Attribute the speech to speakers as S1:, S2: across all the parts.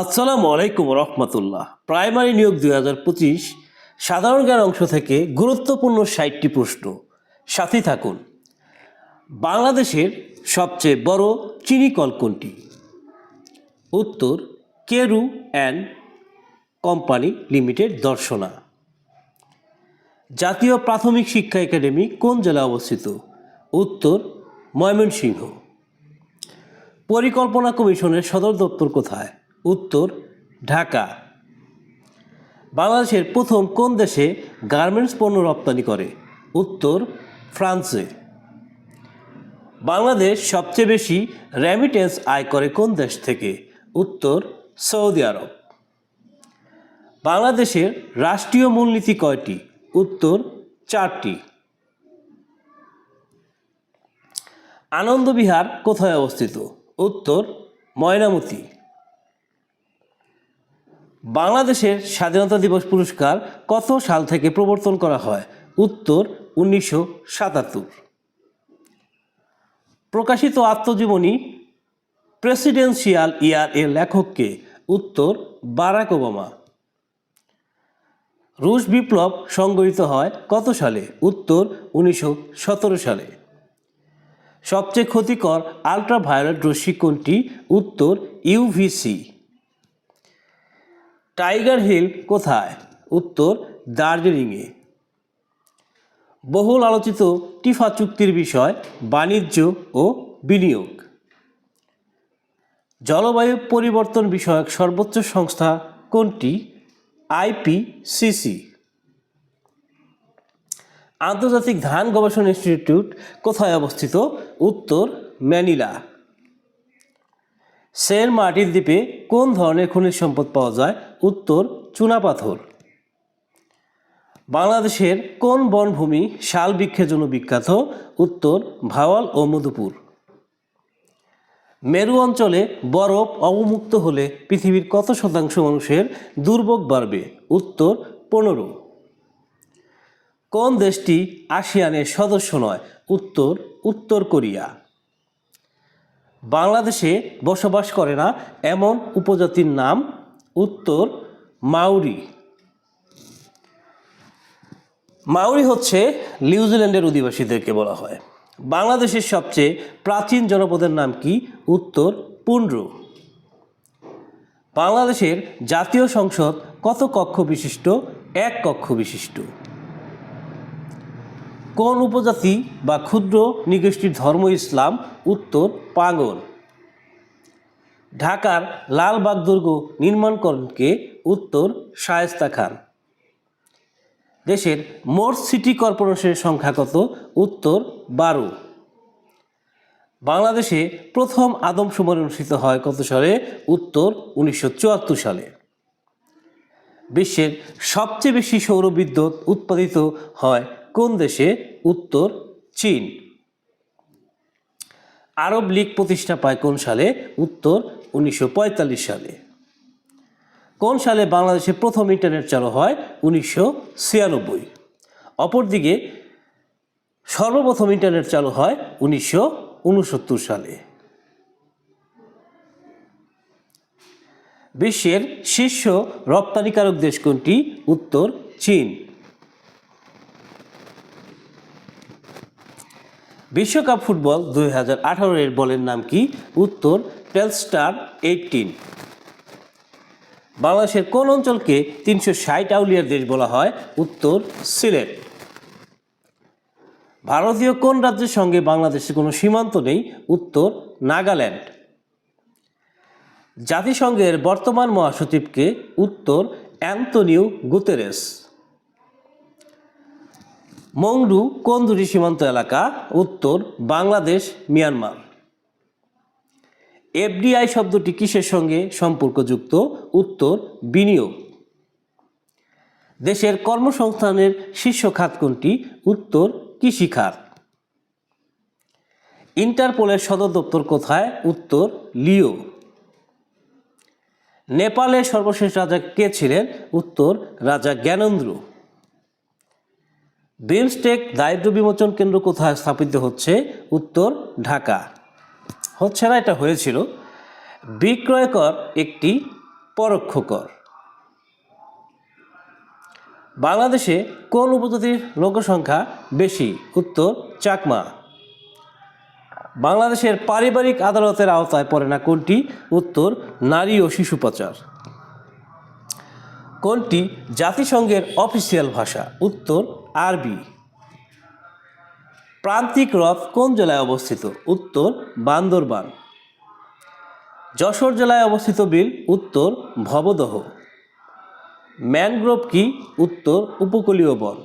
S1: আসসালামু আলাইকুম রহমতুল্লাহ। প্রাইমারি নিয়োগ দুই হাজার পঁচিশ সাধারণ জ্ঞান অংশ থেকে গুরুত্বপূর্ণ ষাটটি প্রশ্ন। সাথে থাকুন। বাংলাদেশের সবচেয়ে বড় চিনি কল কোনটি? উত্তর, Carew and company limited Darshana. জাতীয় প্রাথমিক শিক্ষা একাডেমি কোন জেলায় অবস্থিত? উত্তর, ময়মনসিংহ। পরিকল্পনা কমিশনের সদর দপ্তর কোথায়? উত্তর, ঢাকা। বাংলাদেশের প্রথম কোন দেশে গার্মেন্টস পণ্য রপ্তানি করে? উত্তর, ফ্রান্সে। বাংলাদেশ সবচেয়ে বেশি রেমিটেন্স আয় করে কোন দেশ থেকে? উত্তর, সৌদি আরব। বাংলাদেশের রাষ্ট্রীয় মূলনীতি কয়টি? উত্তর, চারটি। আনন্দবিহার কোথায় অবস্থিত? উত্তর, ময়নামতি। বাংলাদেশের স্বাধীনতা দিবস পুরস্কার কত সাল থেকে প্রবর্তন করা হয়? উত্তর, উনিশশো সাতাত্তর। প্রকাশিত আত্মজীবনী, প্রেসিডেন্সিয়াল ইয়ার এর লেখককে। উত্তর, বারাক ওবামা। রুশ বিপ্লব সংগঠিত হয় কত সালে? উত্তর, উনিশশো সতেরো সালে। সবচেয়ে ক্ষতিকর আল্ট্রাভায়োলেট রশ্মি কোনটি? উত্তর, ইউভিসি। টাইগার হিল কোথায়? উত্তর, দার্জিলিংয়ে। বহুল আলোচিত টিফা চুক্তির বিষয়, বাণিজ্য ও বিনিয়োগ। জলবায়ু পরিবর্তন বিষয়ক সর্বোচ্চ সংস্থা কোনটি? আইপিসিসি আন্তর্জাতিক ধান গবেষণা ইনস্টিটিউট কোথায় অবস্থিত? উত্তর, ম্যানিলা। সেন্ট মার্টিন দ্বীপে কোন ধরনের খনিজ সম্পদ পাওয়া যায়? উত্তর চুনাপাথর বাংলাদেশের কোন বনভূমি শাল বৃক্ষের জন্য বিখ্যাত? উত্তর, ভাওয়াল ও মধুপুর। মেরু অঞ্চলে বরফ অবমুক্ত হলে পৃথিবীর কত শতাংশ মানুষের দুর্ভোগ বাড়বে? উত্তর, পনেরো। কোন দেশটি আসিয়ানের সদস্য নয়? উত্তর উত্তর কোরিয়া। বাংলাদেশে বসবাস করে না এমন উপজাতির নাম উত্তর মাউরি। মাউরি হচ্ছে নিউজিল্যান্ডের অধিবাসীদেরকে বলা হয়। বাংলাদেশের সবচেয়ে প্রাচীন জনপদের নাম কি? উত্তর পুন্ড্র। বাংলাদেশের জাতীয় সংসদ কত কক্ষ বিশিষ্ট? এক কক্ষ বিশিষ্ট। কোন উপজাতি বা ক্ষুদ্র নিগোষ্ঠীর ধর্ম ইসলাম উত্তর পাগল? ঢাকার লালবাগ দুর্গ নির্মাণ করেন কে উত্তর শায়েস্তা খান। দেশের মোট সিটি কর্পোরেশনের সংখ্যা কত? উত্তর বারো। বাংলাদেশে প্রথম আদম আদমশুমারি অনুষ্ঠিত হয় কত সালে? উত্তর উনিশশো চুয়াত্তর সালে। বিশ্বের সবচেয়ে বেশি সৌর বিদ্যুৎ উৎপাদিত হয় কোন দেশে? উত্তর, চীন। আরব লীগ প্রতিষ্ঠা পায় কোন সালে? উত্তর, উনিশশো পঁয়তাল্লিশ সালে। কোন সালে বাংলাদেশে প্রথম ইন্টারনেট চালু হয়? উনিশশো ছিয়ানব্বই। অপরদিকে সর্বপ্রথম ইন্টারনেট চালু হয় উনিশশো উনসত্তর সালে। বিশ্বের শীর্ষ রপ্তানিকারক দেশ কোনটি? উত্তর, চীন। বিশ্বকাপ ফুটবল দুই হাজার আঠারো এর বলের নাম কি? উত্তর টেলস্টার এইটিন বাংলাদেশের কোন অঞ্চলকে তিনশো ষাট আউলিয়ার দেশ বলা হয়? উত্তর, সিলেট। ভারতীয় কোন রাজ্যের সঙ্গে বাংলাদেশের কোনো সীমান্ত নেই? উত্তর, নাগাল্যান্ড। জাতিসংঘের বর্তমান মহাসচিবকে উত্তর অ্যান্তনিও গুতেরেস। মংডু কোন দুটি সীমান্ত এলাকা? উত্তর, বাংলাদেশ, মিয়ানমার। এফডিআই শব্দটি কিসের সঙ্গে সম্পর্কযুক্ত? উত্তর, বিনিয়োগ। দেশের কর্মসংস্থানের শীর্ষ খাত কোনটি? উত্তর কৃষি খাত ইন্টারপোলের সদর দপ্তর কোথায়? উত্তর, লিও। নেপালের সর্বশেষ রাজা কে ছিলেন? উত্তর, রাজা জ্ঞানেন্দ্র। বিমস্টেক দারিদ্র বিমোচন কেন্দ্র কোথায় স্থাপিত হচ্ছে? উত্তর, ঢাকা। হচ্ছে না, এটা হয়েছিল। বিক্রয়কর একটি পরোক্ষ কর বাংলাদেশে কোন উপজাতির লোকসংখ্যা বেশি? উত্তর, চাকমা। বাংলাদেশের পারিবারিক আদালতের আওতায় পড়ে না কোনটি? উত্তর, নারী ও শিশু পাচার। কোনটি জাতিসংঘের অফিসিয়াল ভাষা? উত্তর, আরবি। প্রান্তিক হ্রদ কোন জেলায় অবস্থিত? উত্তর, বান্দরবান। যশোর জেলায় অবস্থিত বিল? উত্তর, ভবদহ। ম্যানগ্রোভ কি? উত্তর, উপকূলীয় বন।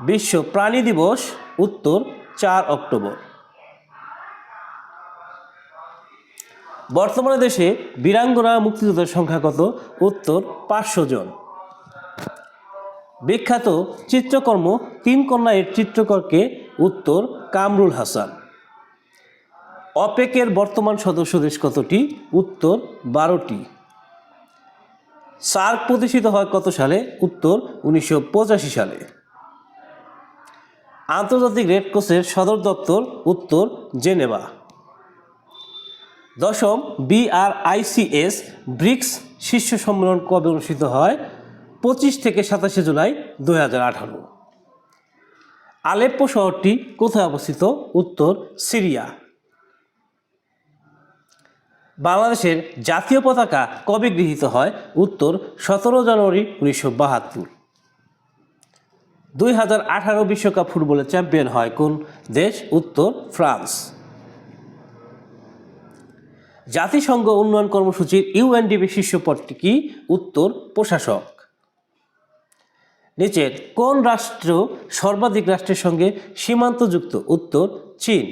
S1: বিশ্ব প্রাণী দিবস? উত্তর, চার অক্টোবর। বর্তমানে দেশে বীরাঙ্গনা মুক্তিযোদ্ধার সংখ্যা কত? উত্তর, পাঁচশো জন। বিখ্যাত চিত্রকর্ম তিন কন্যা এর চিত্রকরকে উত্তর, কামরুল হাসান। অপেকের বর্তমান সদস্য দেশ কতটি? উত্তর, বারোটি। সার্ক প্রতিষ্ঠিত হয় কত সালে? উত্তর, উনিশশো পঁচাশি সালে। আন্তর্জাতিক রেড ক্রসের সদর দপ্তর, উত্তর, জেনেভা। দশম বিআরআইসিএস ব্রিক্স শীর্ষ সম্মেলন কবে অনুষ্ঠিত হয়? পঁচিশ থেকে সাতাশে জুলাই দু হাজার আঠারো। আলেপ্পো শহরটি কোথায় অবস্থিত? উত্তর, সিরিয়া। বাংলাদেশের জাতীয় পতাকা কবে গৃহীত হয়? উত্তর, সতেরো জানুয়ারি উনিশশো বাহাত্তর। দুই হাজার আঠারো বিশ্বকাপ ফুটবলের চ্যাম্পিয়ন হয় কোন দেশ? উত্তর, ফ্রান্স। জাতিসংঘ উন্নয়ন কর্মসূচির ইউএনডিপি শীর্ষ পদটি কি? উত্তর, প্রশাসক। নিচের কোন রাষ্ট্র সর্বাধিক রাষ্ট্রের সঙ্গে সীমান্ত যুক্ত উত্তর, চীন।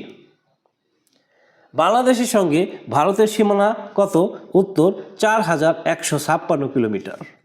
S1: বাংলাদেশের সঙ্গে ভারতের সীমানা কত? উত্তর, চার হাজার একশো ছাপ্পান্ন কিলোমিটার।